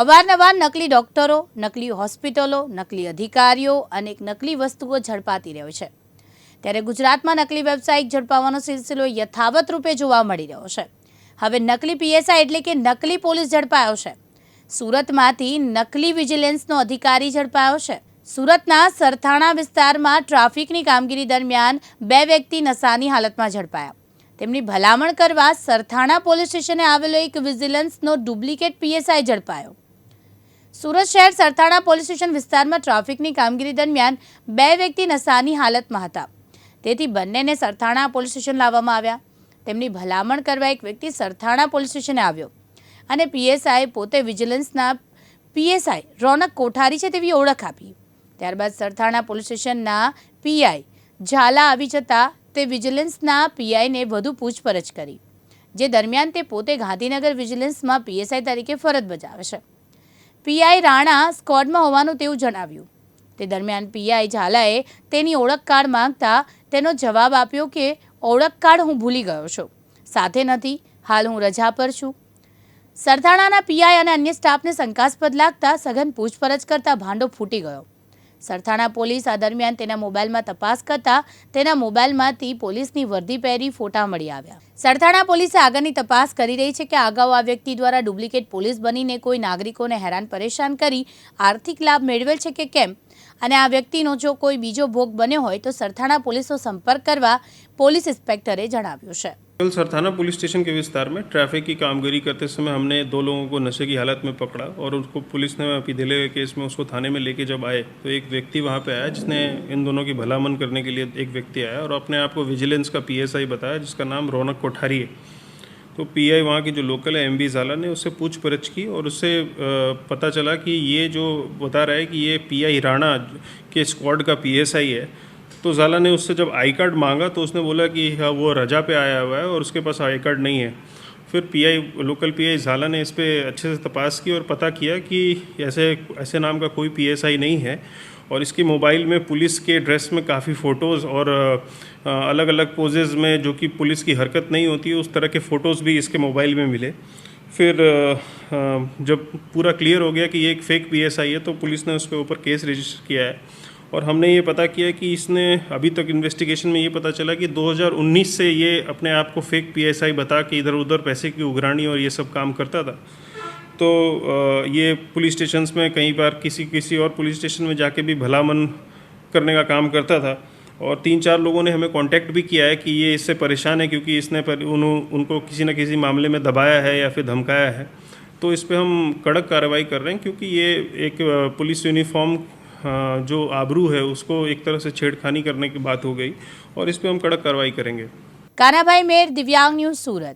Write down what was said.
અવારનવાર નકલી ડોક્ટરો, નકલી હોસ્પિટલો, નકલી અધિકારીઓ અને નકલી વસ્તુઓ ઝડપાતી રહ્યો છે. ત્યારે ગુજરાતમાં નકલી વેબસાઇટ ઝડપાવવાનો સિલસિલો યથાવત રૂપે જોવા મળી રહ્યો છે. હવે નકલી પીએસઆઈ એટલે કે નકલી પોલીસ ઝડપાયો છે. સુરતમાંથી નકલી વિજિલન્સનો અધિકારી ઝડપાયો છે. સુરતના સરથાણા વિસ્તારમાં ટ્રાફિકની કામગીરી દરમિયાન બે વ્યક્તિ નશાની હાલતમાં ઝડપાયા. તેમની ભલામણ કરવા સરથાણા પોલીસ સ્ટેશને આવેલો એક વિજિલન્સનો ડુપ્લિકેટ પીએસઆઈ ઝડપાયો. સુરત શહેર સરથાણા પોલીસ સ્ટેશન વિસ્તારમાં ટ્રાફિકની કામગીરી દરમિયાન બે વ્યક્તિ નશાની હાલતમાં હતા. તેથી બંનેને સરથાણા પોલીસ સ્ટેશન લાવવામાં આવ્યા. તેમની ભલામણ કરવા એક વ્યક્તિ સરથાણા પોલીસ સ્ટેશને આવ્યો. અને પીએસઆઈ પોતે વિજિલન્સના પીએસઆઈ રોનક કોઠારી છે તેવી ઓળખ આપી. ત્યારબાદ સરથાણા પોલીસ સ્ટેશનના પીઆઈ ઝાલા આવી જતા તે વિજિલન્સના પીઆઈને વધુ પૂછપરછ કરી, જે દરમિયાન તે પોતે ગાંધીનગર વિજિલન્સમાં પીએસઆઈ તરીકે ફરજ બજાવે છે. પીઆઈ રાણા સ્કોડમાં હોવાનું તેવું જણાવ્યું. તે દરમિયાન પીઆઈ ઝાલાએ તેની ઓળખ કાર્ડ માંગતા તેનો જવાબ આપ્યો કે, ઓળખ કાર્ડ હું ભૂલી ગયો છું. સાથે નથી. હાલ હું રજા પર છું. સરથાણાના પીઆઈ અને અન્ય સ્ટાફને શંકાસ્પદ લાગતા સઘન પૂછપરછ કરતા ભાંડો ફૂટી ગયો. સરથાણા પોલીસ આ દરમિયાન તેના મોબાઈલમાં તપાસ કરતા તેના મોબાઈલમાંથી પોલીસની વર્દી પહેરી ફોટા મળી આવ્યા. સરથાણા પોલીસે આગળની તપાસ કરી રહી છે કે અગાઉ આ વ્યક્તિ દ્વારા ડુપ્લિકેટ પોલીસ બનીને કોઈ નાગરિકોને હેરાન પરેશાન કરી આર્થિક લાભ મેળવેલ છે કે કેમ? અને આ વ્યક્તિનો જો કોઈ બીજો ભોગ બન્યો હોય તો સરથાણા પોલીસનો સંપર્ક કરવા પોલીસ ઇન્સ્પેક્ટરે જણાવ્યું છે. कल सरथाना पुलिस स्टेशन के विस्तार में। ट्रैफ़िक की कामगिरी करते समय हमने दो लोगों को नशे की हालत में पकड़ा और उसको पुलिस ने पीधेले केस में उसको थाने में लेके जब आए तो एक व्यक्ति वहाँ पे आया जिसने इन दोनों की भलामन करने के लिए एक व्यक्ति आया और अपने आप को विजिलेंस का पीएसआई बताया, जिसका नाम रौनक कोठारी है। तो पीआई वहाँ की जो लोकल है एम बी ज़ाला ने उससे पूछपरछ की और उससे पता चला कि ये जो बता रहा है कि ये पीआई राणा के स्क्वाड का पीएसआई है तो ज़ाला ने उससे जब आई कार्ड मांगा तो उसने बोला कि हाँ वो रजा पे आया हुआ है और उसके पास आई कार्ड नहीं है। फिर पीआई, लोकल पीआई ज़ाला ने इस पर अच्छे से तपास की और पता किया कि ऐसे ऐसे नाम का कोई पीएसआई नहीं है और इसकी मोबाइल में पुलिस के ड्रेस में काफ़ी फ़ोटोज़ और अलग अलग पोजेज़ में जो कि पुलिस की हरकत नहीं होती, उस तरह के फ़ोटोज़ भी इसके मोबाइल में मिले। फिर जब पूरा क्लियर हो गया कि ये एक फ़ेक पीएसआई है तो पुलिस ने उसके ऊपर केस रजिस्टर किया है। और हमने ये पता किया कि इसने अभी तक इन्वेस्टिगेशन में ये पता चला कि 2019 से ये अपने आप को फेक पीएसआई बता के इधर उधर पैसे की उगरानी और ये सब काम करता था। तो ये पुलिस स्टेशंस में कई बार किसी किसी और पुलिस स्टेशन में जाके भी भलामन करने का काम करता था। और तीन चार लोगों ने हमें कांटेक्ट भी किया है कि ये इससे परेशान है क्योंकि इसने पर उन, उनको किसी न किसी मामले में दबाया है या फिर धमकाया है। तो इस पर हम कड़क कार्रवाई कर रहे हैं क्योंकि ये एक पुलिस यूनिफॉर्म जो आबरू है उसको एक तरह से छेड़खानी करने की बात हो गई और इस पर हम कड़क कार्रवाई करेंगे कानाभाई मेर दिव्यांग न्यूज सूरत